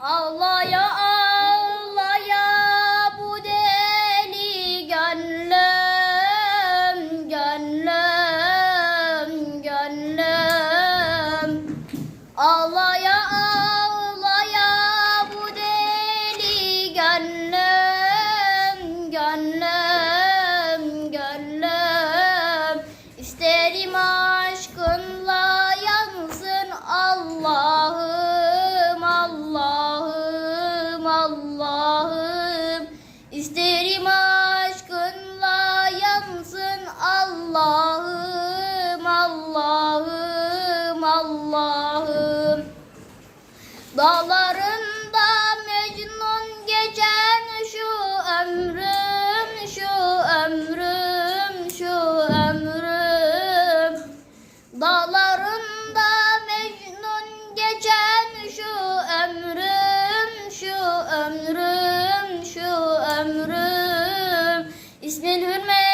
Ağlaya ağlaya bu deli gönlüm, gönlüm, gönlüm. Ağlaya Allah'ım. İsterim aşkınla yansın Allah'ım, Allah'ım, Allah'ım. Dağlarında İsmin hürmetine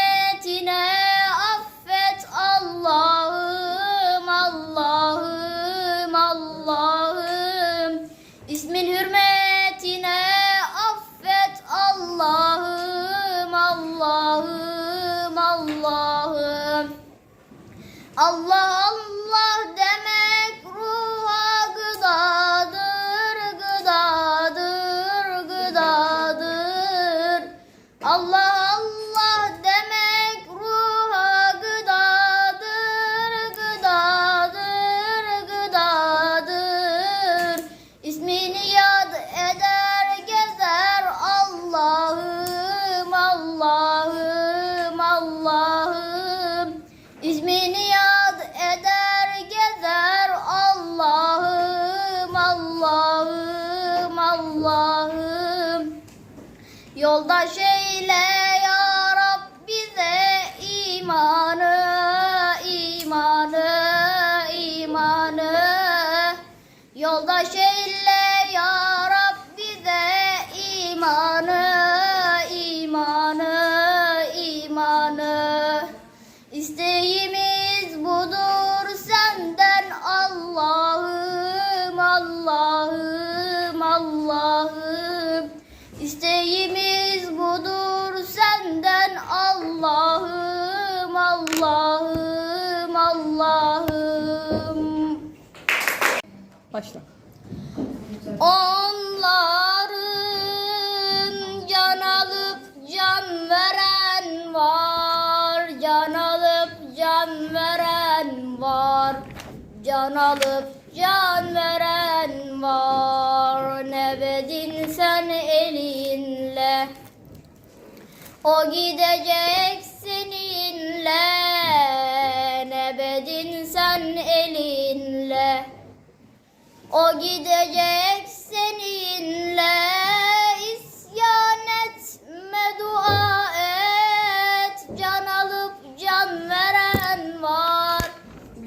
Yoldaş eyle ya Rab bize imanı, imanı, imanı. Yoldaş eyle ya Rab bize imanı, imanı, imanı. İsteğimiz budur senden Allah'ım, Allah'ım, Allah'ım. İsteğimiz Başla. Onların can alıp can veren var, can alıp can veren var, can alıp can veren var. Ne bedin sen elinle, o gidecek seninle. O gidecek seninle isyan etme dua et. Can alıp can veren var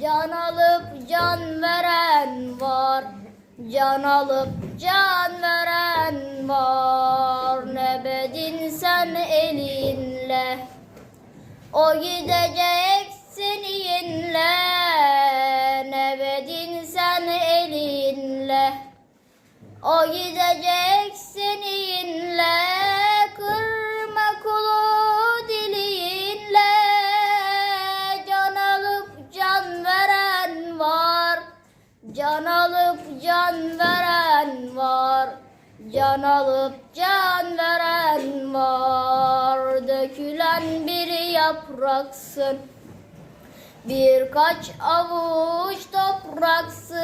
Can alıp can veren var. Can alıp can veren var Ne bedin sen elinle. O gidecek seninle O gidecek seninle Kırma kulu dilinle Can alıp can veren var Can alıp can veren var. Can alıp can veren var Dökülen bir yapraksın Birkaç avuç topraksın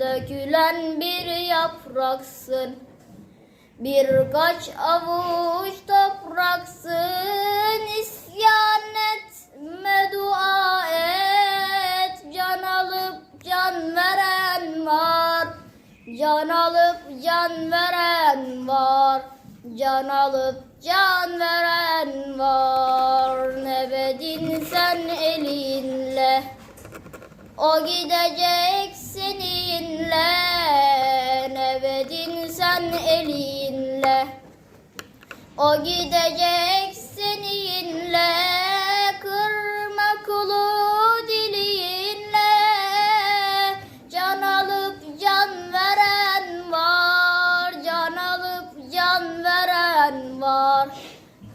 Dökülen bir yapraksın. Birkaç avuç topraksın İsyan etme dua et. Can alıp can veren var Can alıp can veren var Can alıp can veren var. Ne bedin sen elinle O gidecek seninle. Ne bedin sen elinle O gidecek var.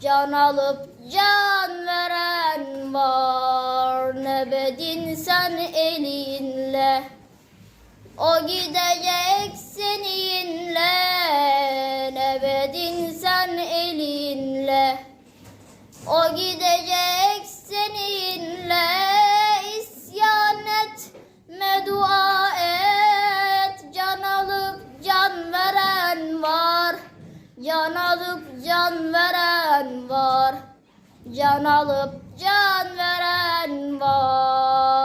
Can alıp can veren var. Ne bedin sen elinle. O gidecek seninle. Ne bedin sen elinle. O gidecek can veren var. Can alıp can veren var